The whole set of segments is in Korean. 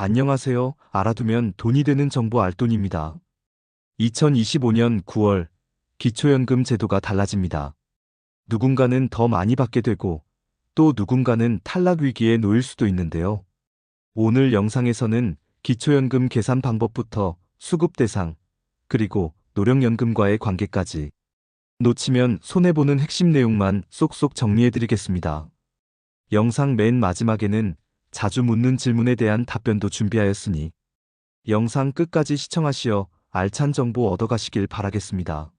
안녕하세요. 알아두면 돈이 되는 정보 알돈입니다. 2025년 9월 기초연금 제도가 달라집니다. 누군가는 더 많이 받게 되고 또 누군가는 탈락 위기에 놓일 수도 있는데요. 오늘 영상에서는 기초연금 계산 방법부터 수급 대상, 그리고 노령연금과의 관계까지 놓치면 손해보는 핵심 내용만 쏙쏙 정리해드리겠습니다. 영상 맨 마지막에는 자주 묻는 질문에 대한 답변도 준비하였으니 영상 끝까지 시청하시어 알찬 정보 얻어가시길 바라겠습니다.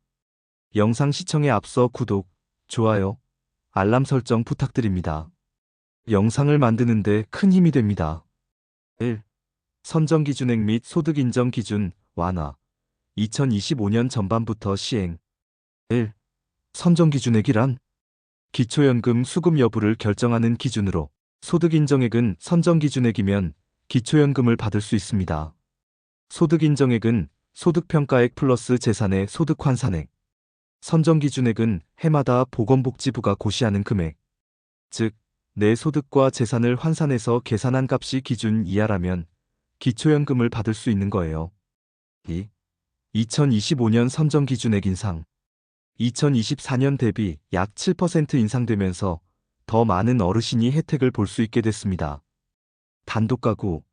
영상 시청에 앞서 구독, 좋아요, 알람 설정 부탁드립니다. 영상을 만드는데 큰 힘이 됩니다. 1. 선정 기준액 및 소득 인정 기준 완화 2025년 전반부터 시행 1. 선정 기준액이란 기초연금 수급 여부를 결정하는 기준으로 소득 인정액은 선정 기준액이면 기초연금을 받을 수 있습니다. 소득 인정액은 소득 평가액 플러스 재산의 소득 환산액. 선정 기준액은 해마다 보건복지부가 고시하는 금액. 즉, 내 소득과 재산을 환산해서 계산한 값이 기준 이하라면 기초연금을 받을 수 있는 거예요. 2. 2025년 선정 기준액 인상. 2024년 대비 약 7% 인상되면서 더 많은 어르신이 혜택을 볼 수 있게 됐습니다. 단독 가구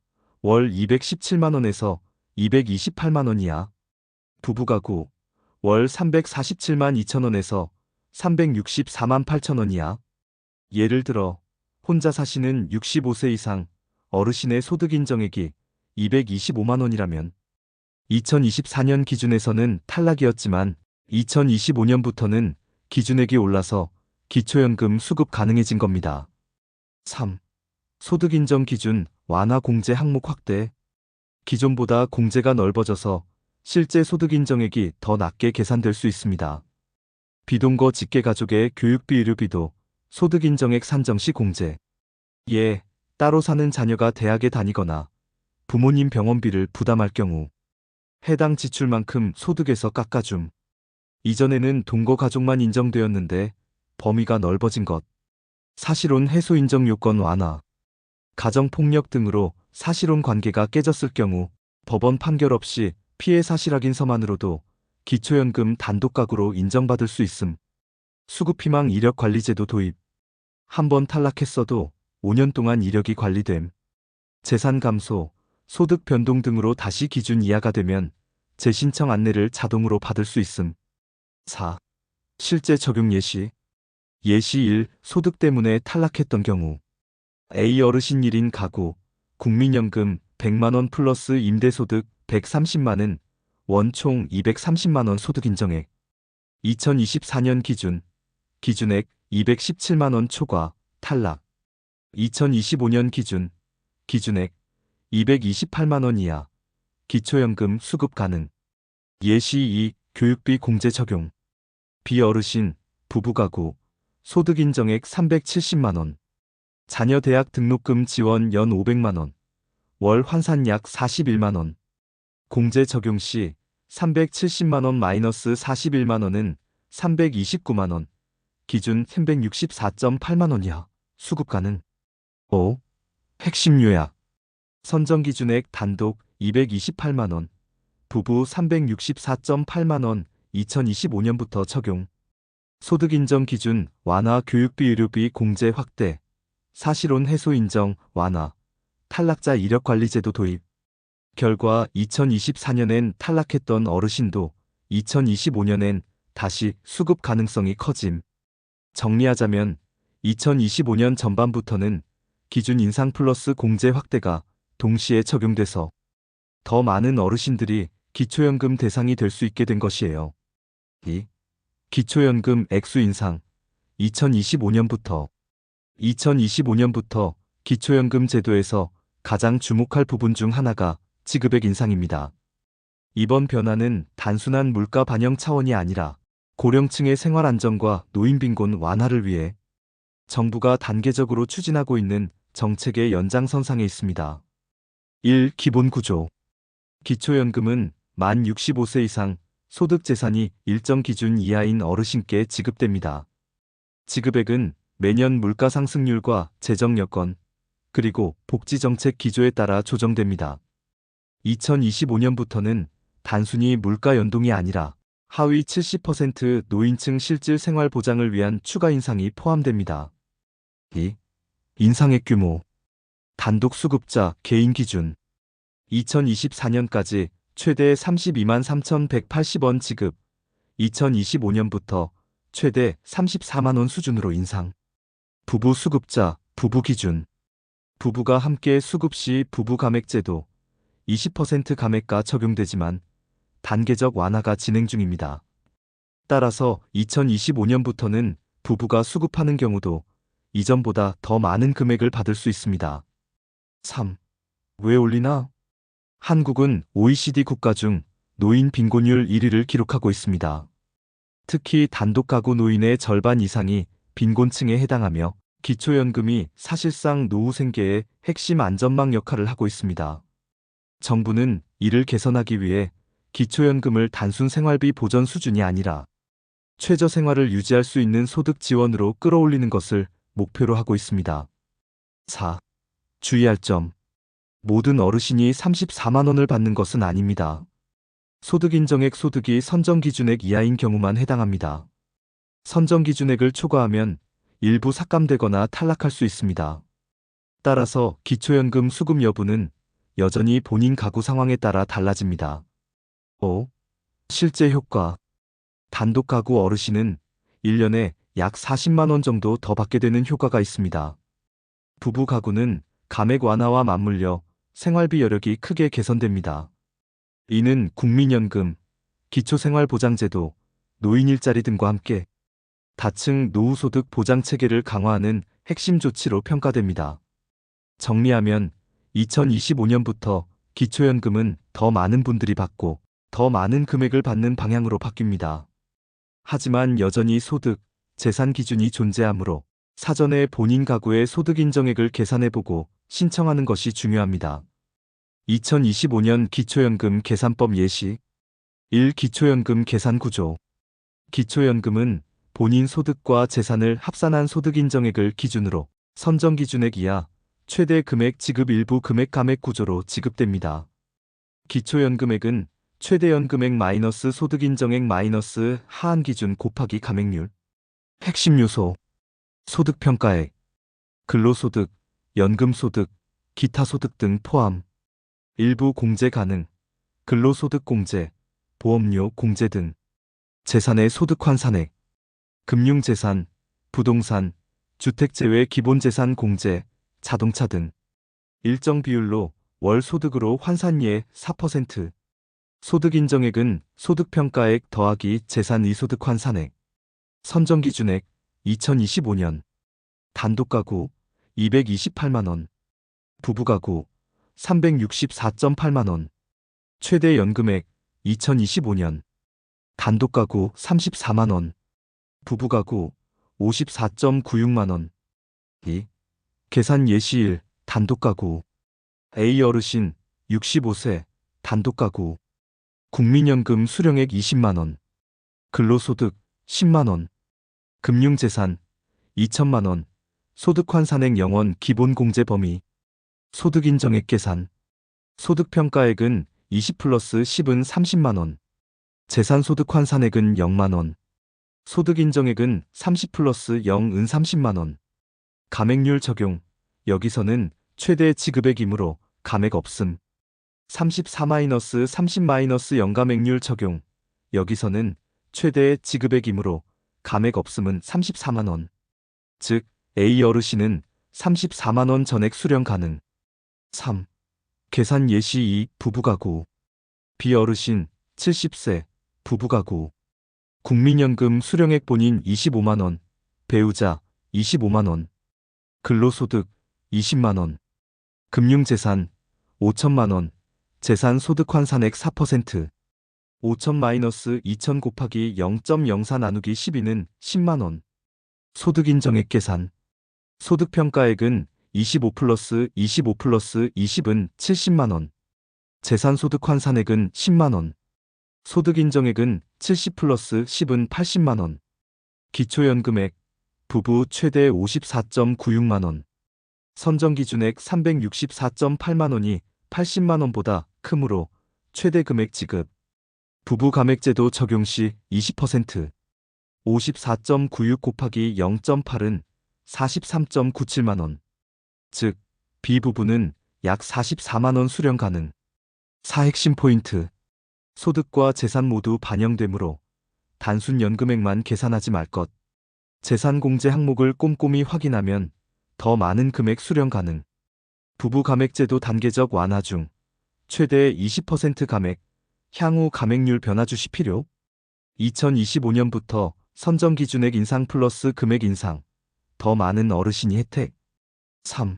월 217만원에서 228만원 이하, 부부 가구 월 347만 2천원에서 364만 8천원 이하. 예를 들어 혼자 사시는 65세 이상 어르신의 소득 인정액이 225만원이라면 2024년 기준에서는 탈락이었지만 2025년부터는 기준액이 올라서 기초연금 수급 가능해진 겁니다. 3. 소득 인정 기준 완화 공제 항목 확대. 기존보다 공제가 넓어져서 실제 소득 인정액이 더 낮게 계산될 수 있습니다. 비동거 직계 가족의 교육비 의료비도 소득 인정액 산정 시 공제. 예, 따로 사는 자녀가 대학에 다니거나 부모님 병원비를 부담할 경우 해당 지출만큼 소득에서 깎아줌. 이전에는 동거 가족만 인정되었는데 범위가 넓어진 것. 사실혼 해소 인정 요건 완화. 가정폭력 등으로 사실혼 관계가 깨졌을 경우 법원 판결 없이 피해 사실 확인서만으로도 기초연금 단독가구로 인정받을 수 있음. 수급희망 이력관리제도 도입. 한 번 탈락했어도 5년 동안 이력이 관리됨. 재산 감소, 소득 변동 등으로 다시 기준 이하가 되면 재신청 안내를 자동으로 받을 수 있음. 4. 실제 적용 예시. 예시 1. 소득 때문에 탈락했던 경우. A 어르신 1인 가구, 국민연금 100만원 플러스 임대소득 130만원, 원총 230만원 소득 인정액. 2024년 기준, 기준액 217만원 초과, 탈락. 2025년 기준, 기준액 228만원 이하, 기초연금 수급 가능. 예시 2. 교육비 공제 적용. 비어르신, 부부가구, 소득 인정액 370만원. 자녀 대학 등록금 지원 연 500만원. 월 환산 약 41만원. 공제 적용 시 370만원 마이너스 41만원은 329만원. 기준 364.8만원 이하. 수급 가능. 5. 핵심 요약. 선정 기준액 단독 228만원. 부부 364.8만원 2025년부터 적용. 소득 인정 기준 완화 교육비 의료비 공제 확대. 사실혼 해소 인정 완화. 탈락자 이력 관리 제도 도입. 결과 2024년엔 탈락했던 어르신도 2025년엔 다시 수급 가능성이 커짐. 정리하자면 2025년 전반부터는 기준 인상 플러스 공제 확대가 동시에 적용돼서 더 많은 어르신들이 기초연금 대상이 될 수 있게 된 것이에요. 2. 기초연금 액수 인상 2025년부터 2025년부터 기초연금 제도에서 가장 주목할 부분 중 하나가 지급액 인상입니다. 이번 변화는 단순한 물가 반영 차원이 아니라 고령층의 생활 안정과 노인 빈곤 완화를 위해 정부가 단계적으로 추진하고 있는 정책의 연장선상에 있습니다. 1. 기본 구조 기초연금은 만 65세 이상 소득 재산이 일정 기준 이하인 어르신께 지급됩니다. 지급액은 매년 물가 상승률과 재정 여건, 그리고 복지정책 기조에 따라 조정됩니다. 2025년부터는 단순히 물가 연동이 아니라 하위 70% 노인층 실질 생활 보장을 위한 추가 인상이 포함됩니다. 2. 인상의 규모 단독 수급자 개인 기준 2024년까지 최대 32만 3,180원 지급 2025년부터 최대 34만 원 수준으로 인상 부부 수급자 부부 기준 부부가 함께 수급 시 부부 감액제도 20% 감액가 적용되지만 단계적 완화가 진행 중입니다. 따라서 2025년부터는 부부가 수급하는 경우도 이전보다 더 많은 금액을 받을 수 있습니다. 3. 왜 올리나? 한국은 OECD 국가 중 노인 빈곤율 1위를 기록하고 있습니다. 특히 단독 가구 노인의 절반 이상이 빈곤층에 해당하며 기초연금이 사실상 노후 생계의 핵심 안전망 역할을 하고 있습니다. 정부는 이를 개선하기 위해 기초연금을 단순 생활비 보전 수준이 아니라 최저 생활을 유지할 수 있는 소득 지원으로 끌어올리는 것을 목표로 하고 있습니다. 4. 주의할 점. 모든 어르신이 34만 원을 받는 것은 아닙니다. 소득 인정액 소득이 선정 기준액 이하인 경우만 해당합니다. 선정 기준액을 초과하면 일부 삭감되거나 탈락할 수 있습니다. 따라서 기초연금 수급 여부는 여전히 본인 가구 상황에 따라 달라집니다. 5. 실제 효과. 단독 가구 어르신은 1년에 약 40만 원 정도 더 받게 되는 효과가 있습니다. 부부 가구는 감액 완화와 맞물려 생활비 여력이 크게 개선됩니다. 이는 국민연금, 기초생활보장제도, 노인 일자리 등과 함께 다층 노후소득 보장 체계를 강화하는 핵심 조치로 평가됩니다. 정리하면 2025년부터 기초연금은 더 많은 분들이 받고 더 많은 금액을 받는 방향으로 바뀝니다. 하지만 여전히 소득, 재산 기준이 존재하므로 사전에 본인 가구의 소득 인정액을 계산해보고 신청하는 것이 중요합니다. 2025년 기초연금 계산법 예시 1. 기초연금 계산 구조 기초연금은 본인 소득과 재산을 합산한 소득 인정액을 기준으로 선정 기준액 이하 최대 금액 지급 일부 금액 감액 구조로 지급됩니다. 기초연금액은 최대 연금액 마이너스 소득 인정액 마이너스 하한 기준 곱하기 감액률 핵심 요소 소득 평가액 근로소득, 연금소득, 기타 소득 등 포함. 일부 공제 가능 근로소득 공제, 보험료 공제 등. 재산의 소득 환산액. 금융재산, 부동산, 주택 제외 기본재산 공제, 자동차 등. 일정 비율로 월 소득으로 환산예 4%, 소득 인정액은 소득평가액 더하기 재산 이소득 환산액, 선정기준액 2025년, 단독가구 228만원, 부부가구 364.8만원, 최대 연금액 2025년, 단독가구 34만원, 부부가구 54.96만원. 2. 계산 예시일 단독가구 A 어르신 65세 단독가구 국민연금 수령액 20만원 근로소득 10만원 금융재산 2천만원 소득환산액 영원 기본 공제 범위 소득인정액 계산 소득평가액은 20 플러스 10은 30만원 재산소득환 산액은 0만원 소득 인정액은 30 플러스 0은 30만원. 감액률 적용. 여기서는 최대 지급액이므로 감액 없음. 34-30-0 감액률 적용. 여기서는 최대 지급액이므로 감액 없음은 34만원. 즉, A 어르신은 34만원 전액 수령 가능. 3. 계산 예시 2 부부가구. B 어르신 70세 부부가구. 국민연금 수령액 본인 25만원, 배우자 25만원, 근로소득 20만원, 금융재산 5천만원, 재산 소득 환산액 4%, 5천-2천 곱하기 0.04 나누기 12는 10만원, 소득인정액 계산, 소득평가액은 25 플러스 25 플러스 20은 70만원, 재산소득 환산액은 10만원, 소득인정액은 70 플러스 10은 80만원. 기초연금액 부부 최대 54.96만원. 선정 기준액 364.8만 원이 80만 원보다 크므로 최대 금액 지급. 부부 감액제도 적용 시 20%. 54.96 곱하기 0.8은 43.97만 원. 즉, 비부부는 약 44만 원 수령 가능. 사핵심 포인트. 소득과 재산 모두 반영되므로 단순 연금액만 계산하지 말 것. 재산 공제 항목을 꼼꼼히 확인하면 더 많은 금액 수령 가능. 부부 감액제도 단계적 완화 중 최대 20% 감액, 향후 감액률 변화 주시 필요. 2025년부터 선정 기준액 인상 플러스 금액 인상. 더 많은 어르신이 혜택. 3.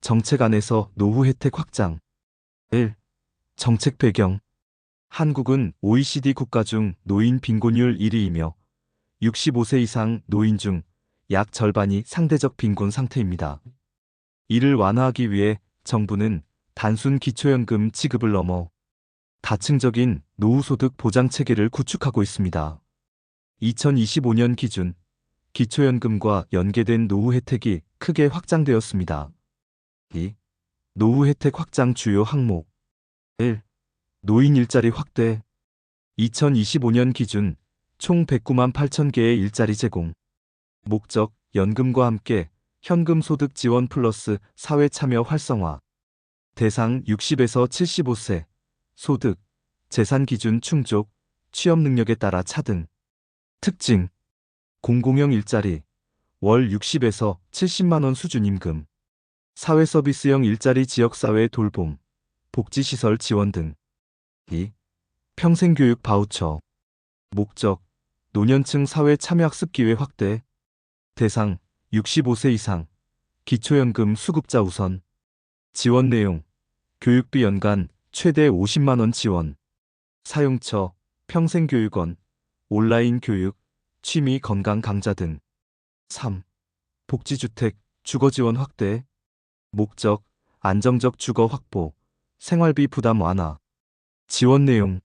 정책 안에서 노후 혜택 확장. 1. 정책 배경. 한국은 OECD 국가 중 노인 빈곤율 1위이며 65세 이상 노인 중 약 절반이 상대적 빈곤 상태입니다. 이를 완화하기 위해 정부는 단순 기초연금 지급을 넘어 다층적인 노후소득 보장 체계를 구축하고 있습니다. 2025년 기준 기초연금과 연계된 노후 혜택이 크게 확장되었습니다. 2. 노후 혜택 확장 주요 항목 1. 노인 일자리 확대 2025년 기준 총 109만 8천 개의 일자리 제공 목적 연금과 함께 현금 소득 지원 플러스 사회 참여 활성화 대상 60에서 75세 소득 재산 기준 충족 취업 능력에 따라 차등 특징 공공형 일자리. 월 60에서 70만 원 수준 임금. 사회 서비스형 일자리 지역사회 돌봄. 복지시설 지원 등. 2. 평생교육 바우처. 목적. 노년층 사회 참여학습 기회 확대. 대상. 65세 이상. 기초연금 수급자 우선. 지원 내용. 교육비 연간 최대 50만 원 지원. 사용처. 평생교육원. 온라인 교육 취미 건강 강좌 등 3. 복지주택 주거 지원 확대 목적 안정적 주거 확보 생활비 부담 완화 지원 내용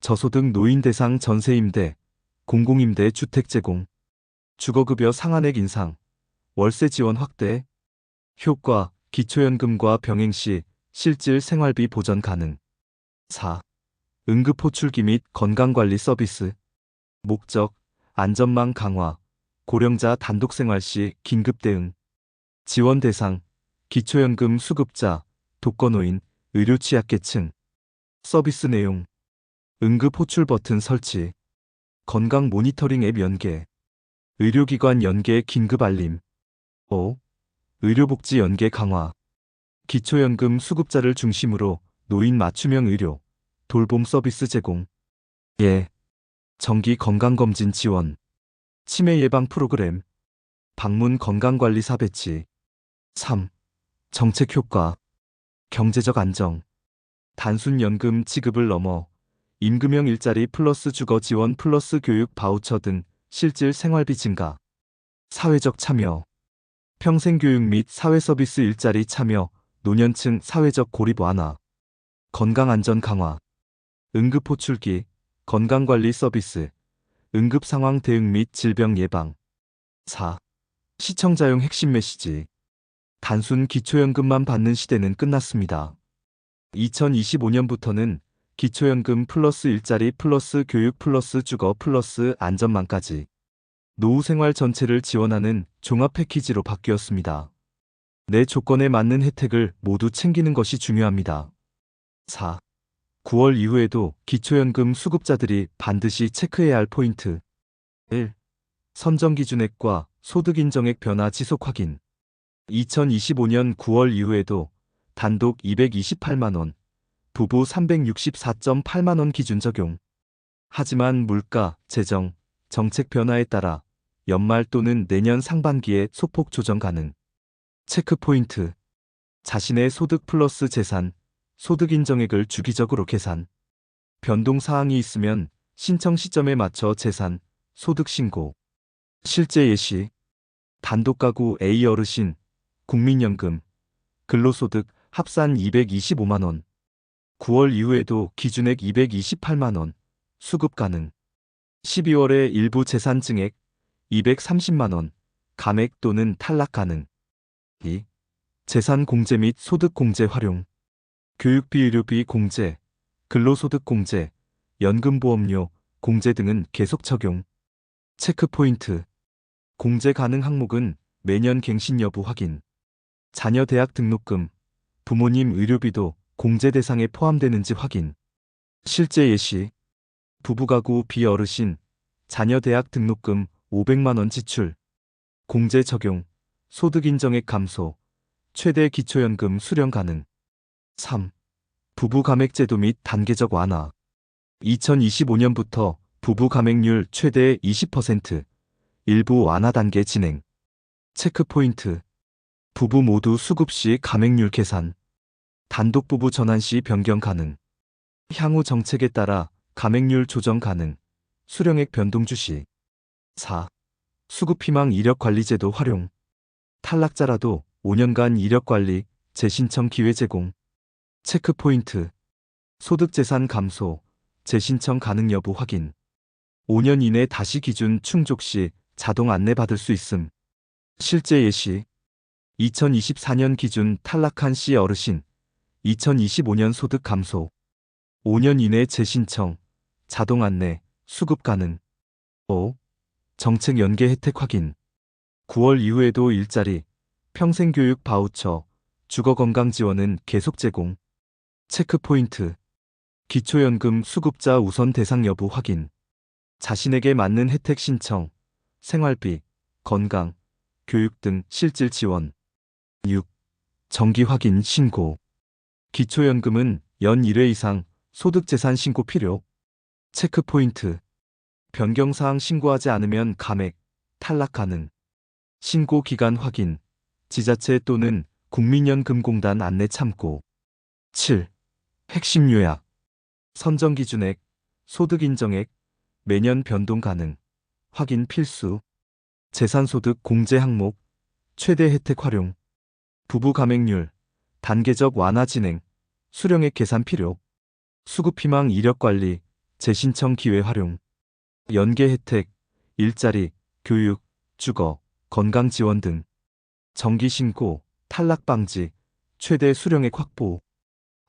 저소득 노인 대상 전세임대 공공임대 주택 제공 주거급여 상한액 인상, 월세 지원 확대, 효과, 기초연금과 병행 시 실질 생활비 보전 가능. 4. 응급 호출기 및 건강관리 서비스. 목적, 안전망 강화, 고령자 단독 생활 시 긴급 대응. 지원 대상, 기초연금 수급자, 독거노인, 의료 취약계층. 서비스 내용, 응급 호출 버튼 설치, 건강 모니터링 앱 연계. 의료기관 연계 긴급 알림. 5. 의료복지 연계 강화. 기초연금 수급자를 중심으로 노인 맞춤형 의료, 돌봄 서비스 제공. 예. 정기 건강검진 지원. 치매 예방 프로그램. 방문 건강관리사 배치. 3. 정책 효과. 경제적 안정. 단순 연금 지급을 넘어 임금형 일자리 플러스 주거 지원 플러스 교육 바우처 등 실질 생활비 증가, 사회적 참여, 평생교육 및 사회서비스 일자리 참여, 노년층 사회적 고립 완화, 건강안전 강화, 응급호출기, 건강관리 서비스, 응급상황 대응 및 질병 예방. 4. 시청자용 핵심 메시지. 단순 기초연금만 받는 시대는 끝났습니다. 2025년부터는 기초연금 플러스 일자리 플러스 교육 플러스 주거 플러스 안전망까지 노후 생활 전체를 지원하는 종합 패키지로 바뀌었습니다. 내 조건에 맞는 혜택을 모두 챙기는 것이 중요합니다. 4. 9월 이후에도 기초연금 수급자들이 반드시 체크해야 할 포인트 1. 선정 기준액과 소득 인정액 변화 지속 확인 2025년 9월 이후에도 단독 228만원, 부부 364.8만 원 기준 적용. 하지만 물가, 재정, 정책 변화에 따라 연말 또는 내년 상반기에 소폭 조정 가능. 체크 포인트. 자신의 소득 플러스 재산, 소득 인정액을 주기적으로 계산. 변동 사항이 있으면 신청 시점에 맞춰 재산, 소득 신고. 실제 예시. 단독 가구 A 어르신, 국민연금, 근로소득 합산 225만 원. 9월 이후에도 기준액 228만원, 수급 가능. 12월에 일부 재산 증액 230만원, 감액 또는 탈락 가능. 2. 재산 공제 및 소득 공제 활용, 교육비 의료비 공제, 근로소득 공제, 연금보험료 공제 등은 계속 적용. 체크포인트. 공제 가능 항목은 매년 갱신 여부 확인. 자녀 대학 등록금, 부모님 의료비도 공제 대상에 포함되는지 확인. 실제 예시. 부부 가구 비어르신, 자녀 대학 등록금 500만원 지출. 공제 적용, 소득 인정액 감소, 최대 기초연금 수령 가능. 3. 부부 감액제도 및 단계적 완화. 2025년부터 부부 감액률 최대 20%, 일부 완화 단계 진행. 체크포인트. 부부 모두 수급 시 감액률 계산. 단독 부부 전환 시 변경 가능. 향후 정책에 따라 감액률 조정 가능. 수령액 변동 주시. 4. 수급 희망 이력 관리 제도 활용. 탈락자라도 5년간 이력 관리, 재신청 기회 제공. 체크 포인트. 소득 재산 감소, 재신청 가능 여부 확인. 5년 이내 다시 기준 충족 시 자동 안내 받을 수 있음. 실제 예시. 2024년 기준 탈락한 씨 어르신. 2025년 소득 감소. 5년 이내 재신청, 자동 안내, 수급 가능. 5. 정책 연계 혜택 확인. 9월 이후에도 일자리, 평생교육 바우처, 주거건강 지원은 계속 제공. 체크포인트. 기초연금 수급자 우선 대상 여부 확인. 자신에게 맞는 혜택 신청, 생활비, 건강, 교육 등 실질 지원. 6. 정기 확인 신고. 기초연금은 연 1회 이상 소득재산 신고 필요. 체크포인트. 변경사항 신고하지 않으면 감액, 탈락 가능. 신고 기간 확인. 지자체 또는 국민연금공단 안내 참고. 7. 핵심 요약. 선정 기준액, 소득 인정액, 매년 변동 가능. 확인 필수. 재산소득 공제 항목, 최대 혜택 활용. 부부 감액률, 단계적 완화 진행, 수령액 계산 필요. 수급 희망 이력 관리, 재신청 기회 활용. 연계 혜택, 일자리, 교육, 주거, 건강 지원 등. 정기 신고, 탈락 방지, 최대 수령액 확보.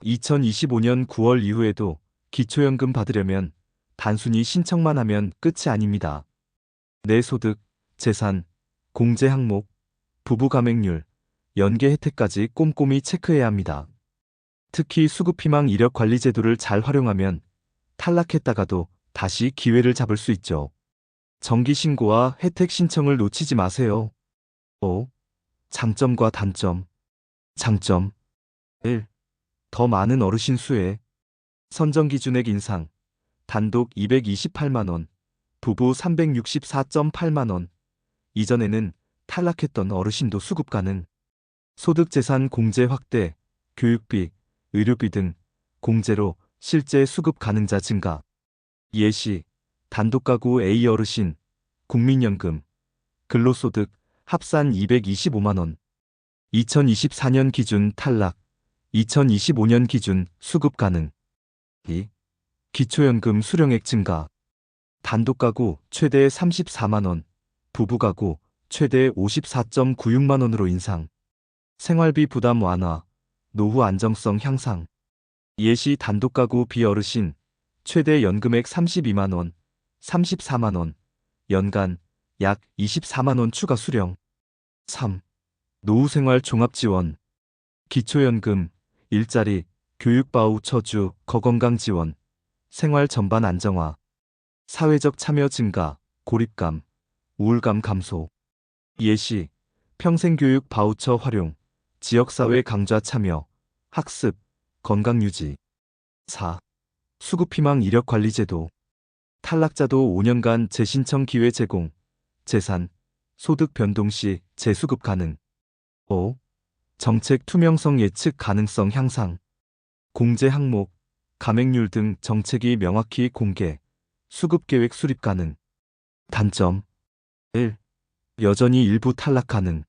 2025년 9월 이후에도 기초연금 받으려면 단순히 신청만 하면 끝이 아닙니다. 내 소득, 재산, 공제 항목, 부부 감액률, 연계 혜택까지 꼼꼼히 체크해야 합니다. 특히 수급희망 이력 관리 제도를 잘 활용하면 탈락했다가도 다시 기회를 잡을 수 있죠. 정기 신고와 혜택 신청을 놓치지 마세요. 5. 장점과 단점. 장점. 1. 더 많은 어르신 수혜. 선정 기준액 인상. 단독 228만원. 부부 364.8만원. 이전에는 탈락했던 어르신도 수급 가능. 소득재산 공제 확대, 교육비, 의료비 등 공제로 실제 수급 가능자 증가. 예시, 단독가구 A 어르신, 국민연금, 근로소득 합산 225만원. 2024년 기준 탈락, 2025년 기준 수급 가능. 2. 기초연금 수령액 증가. 단독 가구 최대 34만원, 부부 가구 최대 54.96만원으로 인상. 생활비 부담 완화, 노후 안정성 향상. 예시 단독 가구 비어르신 최대 연금액 32만원, 34만원, 연간 약 24만원 추가 수령. 3. 노후생활 종합지원. 기초연금, 일자리, 교육 바우처주, 거건강 지원, 생활 전반 안정화. 사회적 참여 증가, 고립감, 우울감 감소. 예시, 평생교육 바우처 활용, 지역사회 강좌 참여, 학습, 건강 유지. 4. 수급희망 이력관리제도. 탈락자도 5년간 재신청 기회 제공, 재산, 소득 변동 시 재수급 가능. 5. 정책 투명성 예측 가능성 향상. 공제 항목, 감액률 등 정책이 명확히 공개, 수급 계획 수립 가능. 단점 1. 여전히 일부 탈락 가능.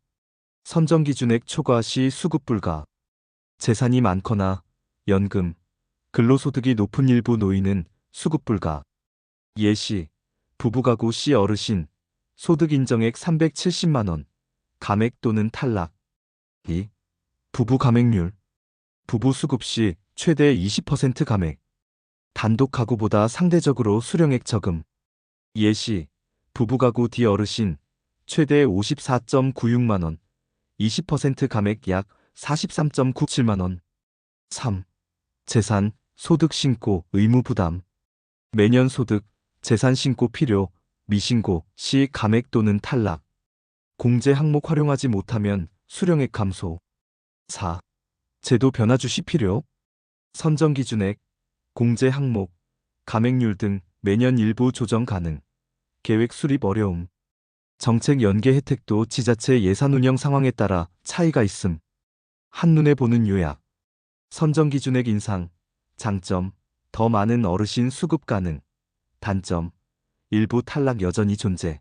선정 기준액 초과 시 수급 불가. 재산이 많거나 연금, 근로소득이 높은 일부 노인은 수급 불가. 예시, 부부가구 시 어르신, 소득 인정액 370만원, 감액 또는 탈락. 2. 부부 감액률. 부부 수급 시 최대 20% 감액. 단독 가구보다 상대적으로 수령액 저금. 예시. 부부 가구 D 어르신 최대 54.96만 원. 20% 감액 약 43.97만 원. 3. 재산, 소득 신고, 의무 부담. 매년 소득, 재산 신고 필요, 미신고 시 감액 또는 탈락. 공제 항목 활용하지 못하면 수령액 감소. 4. 제도 변화 주시 필요. 선정 기준액, 공제 항목, 감액률 등 매년 일부 조정 가능. 계획 수립 어려움. 정책 연계 혜택도 지자체 예산 운영 상황에 따라 차이가 있음. 한눈에 보는 요약. 선정 기준액 인상. 장점. 더 많은 어르신 수급 가능. 단점. 일부 탈락 여전히 존재.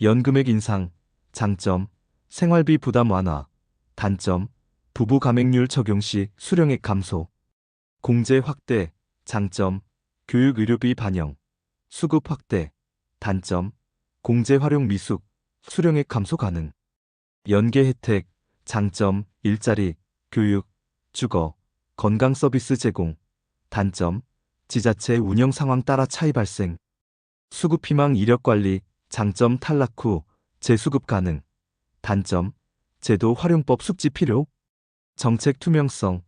연금액 인상. 장점. 생활비 부담 완화. 단점. 부부 감액률 적용 시 수령액 감소. 공제 확대. 장점. 교육 의료비 반영. 수급 확대. 단점. 공제 활용 미숙. 수령액 감소 가능. 연계 혜택. 장점. 일자리, 교육, 주거, 건강 서비스 제공. 단점. 지자체 운영 상황 따라 차이 발생. 수급 희망 이력 관리. 장점 탈락 후 재수급 가능. 단점. 제도 활용법 숙지 필요. 정책 투명성.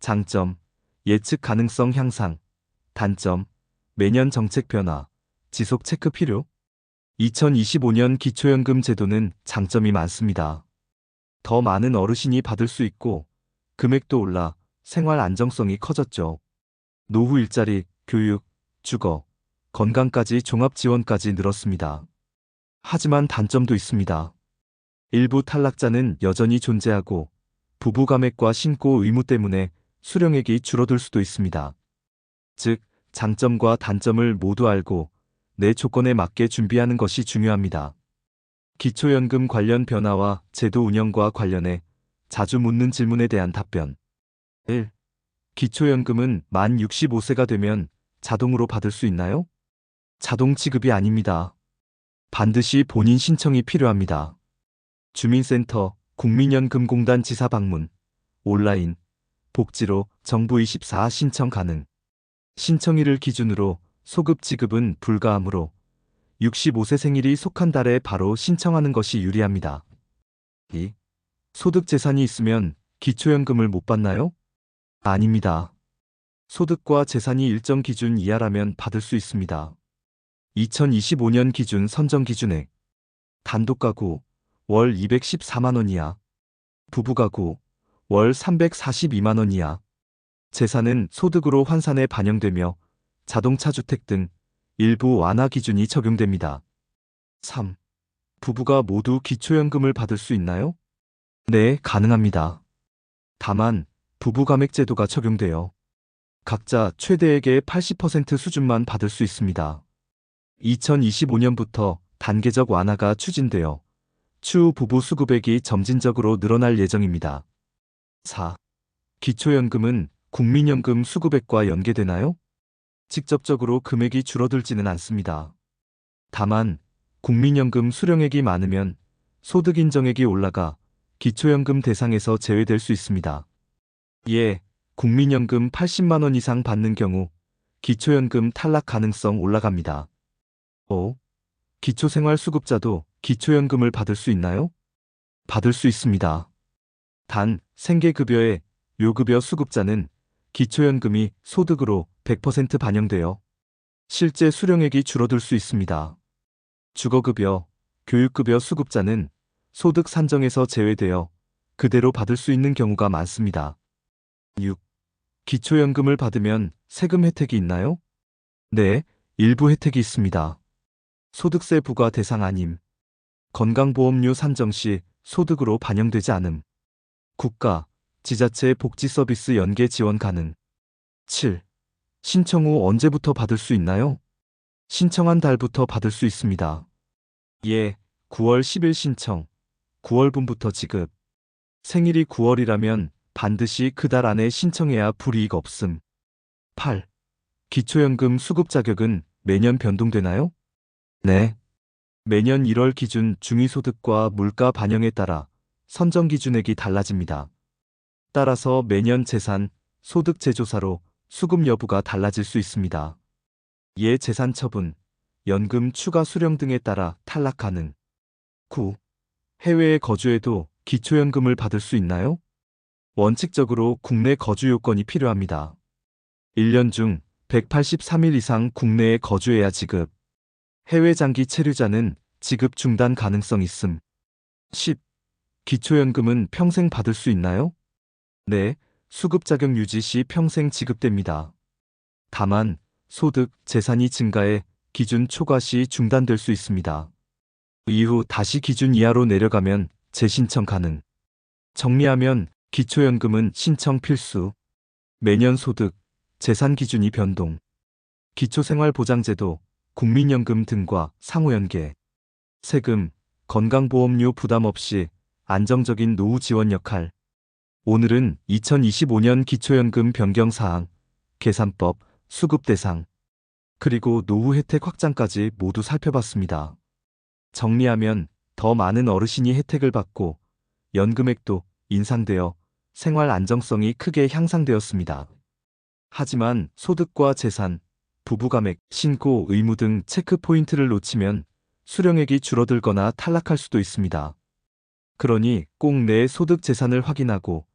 장점. 예측 가능성 향상. 단점. 매년 정책 변화. 지속 체크 필요. 2025년 기초연금 제도는 장점이 많습니다. 더 많은 어르신이 받을 수 있고 금액도 올라 생활 안정성이 커졌죠. 노후 일자리, 교육, 주거, 건강까지 종합 지원까지 늘었습니다. 하지만 단점도 있습니다. 일부 탈락자는 여전히 존재하고 부부 감액과 신고 의무 때문에 수령액이 줄어들 수도 있습니다. 즉, 장점과 단점을 모두 알고 내 조건에 맞게 준비하는 것이 중요합니다. 기초연금 관련 변화와 제도 운영과 관련해 자주 묻는 질문에 대한 답변. 1. 기초연금은 만 65세가 되면 자동으로 받을 수 있나요? 자동 지급이 아닙니다. 반드시 본인 신청이 필요합니다. 주민센터, 국민연금공단 지사 방문, 온라인, 복지로 정부 24 신청 가능. 신청일을 기준으로 소급 지급은 불가하므로 65세 생일이 속한 달에 바로 신청하는 것이 유리합니다. 2. 소득 재산이 있으면 기초연금을 못 받나요? 아닙니다. 소득과 재산이 일정 기준 이하라면 받을 수 있습니다. 2025년 기준 선정 기준액 단독 가구 월 214만 원 이하 부부 가구 월 342만 원 이하 재산은 소득으로 환산에 반영되며 자동차 주택 등 일부 완화 기준이 적용됩니다. 3. 부부가 모두 기초연금을 받을 수 있나요? 네, 가능합니다. 다만 부부 감액 제도가 적용되어 각자 최대액의 80% 수준만 받을 수 있습니다. 2025년부터 단계적 완화가 추진되어 추후 부부 수급액이 점진적으로 늘어날 예정입니다. 4. 기초연금은 국민연금 수급액과 연계되나요? 직접적으로 금액이 줄어들지는 않습니다. 다만 국민연금 수령액이 많으면 소득 인정액이 올라가 기초연금 대상에서 제외될 수 있습니다. 이에 국민연금 80만 원 이상 받는 경우 기초연금 탈락 가능성 올라갑니다. 5. 기초생활수급자도 기초연금을 받을 수 있나요? 받을 수 있습니다. 단 생계급여의 요급여 수급자는 기초연금이 소득으로 100% 반영되어 실제 수령액이 줄어들 수 있습니다. 주거급여, 교육급여 수급자는 소득 산정에서 제외되어 그대로 받을 수 있는 경우가 많습니다. 6. 기초연금을 받으면 세금 혜택이 있나요? 네, 일부 혜택이 있습니다. 소득세 부과 대상 아님. 건강보험료 산정 시 소득으로 반영되지 않음. 국가, 지자체 복지 서비스 연계 지원 가능. 7. 신청 후 언제부터 받을 수 있나요? 신청한 달부터 받을 수 있습니다. 예, 9월 10일 신청, 9월분부터 지급. 생일이 9월이라면 반드시 그 달 안에 신청해야 불이익 없음. 8. 기초연금 수급 자격은 매년 변동되나요? 네. 매년 1월 기준 중위소득과 물가 반영에 따라 선정 기준액이 달라집니다. 따라서 매년 재산, 소득 제조사로 수급 여부가 달라질 수 있습니다. 예 재산 처분, 연금 추가 수령 등에 따라 탈락 가능. 9. 해외에 거주해도 기초연금을 받을 수 있나요? 원칙적으로 국내 거주 요건이 필요합니다. 1년 중 183일 이상 국내에 거주해야 지급. 해외 장기 체류자는 지급 중단 가능성 있음. 10. 기초연금은 평생 받을 수 있나요? 네, 수급 자격 유지 시 평생 지급됩니다. 다만 소득, 재산이 증가해 기준 초과 시 중단될 수 있습니다. 이후 다시 기준 이하로 내려가면 재신청 가능. 정리하면 기초연금은 신청 필수. 매년 소득, 재산 기준이 변동. 기초생활보장제도, 국민연금 등과 상호연계. 세금, 건강보험료 부담 없이 안정적인 노후 지원 역할. 오늘은 2025년 기초연금 변경 사항, 계산법, 수급 대상, 그리고 노후 혜택 확장까지 모두 살펴봤습니다. 정리하면 더 많은 어르신이 혜택을 받고 연금액도 인상되어 생활 안정성이 크게 향상되었습니다. 하지만 소득과 재산, 부부가맥, 신고, 의무 등 체크 포인트를 놓치면 수령액이 줄어들거나 탈락할 수도 있습니다. 그러니 꼭 내 소득 재산을 확인하고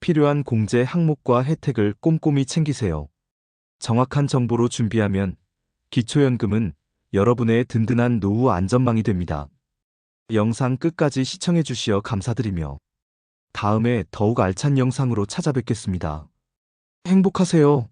필요한 공제 항목과 혜택을 꼼꼼히 챙기세요. 정확한 정보로 준비하면 기초연금은 여러분의 든든한 노후 안전망이 됩니다. 영상 끝까지 시청해 주시어 감사드리며 다음에 더욱 알찬 영상으로 찾아뵙겠습니다. 행복하세요.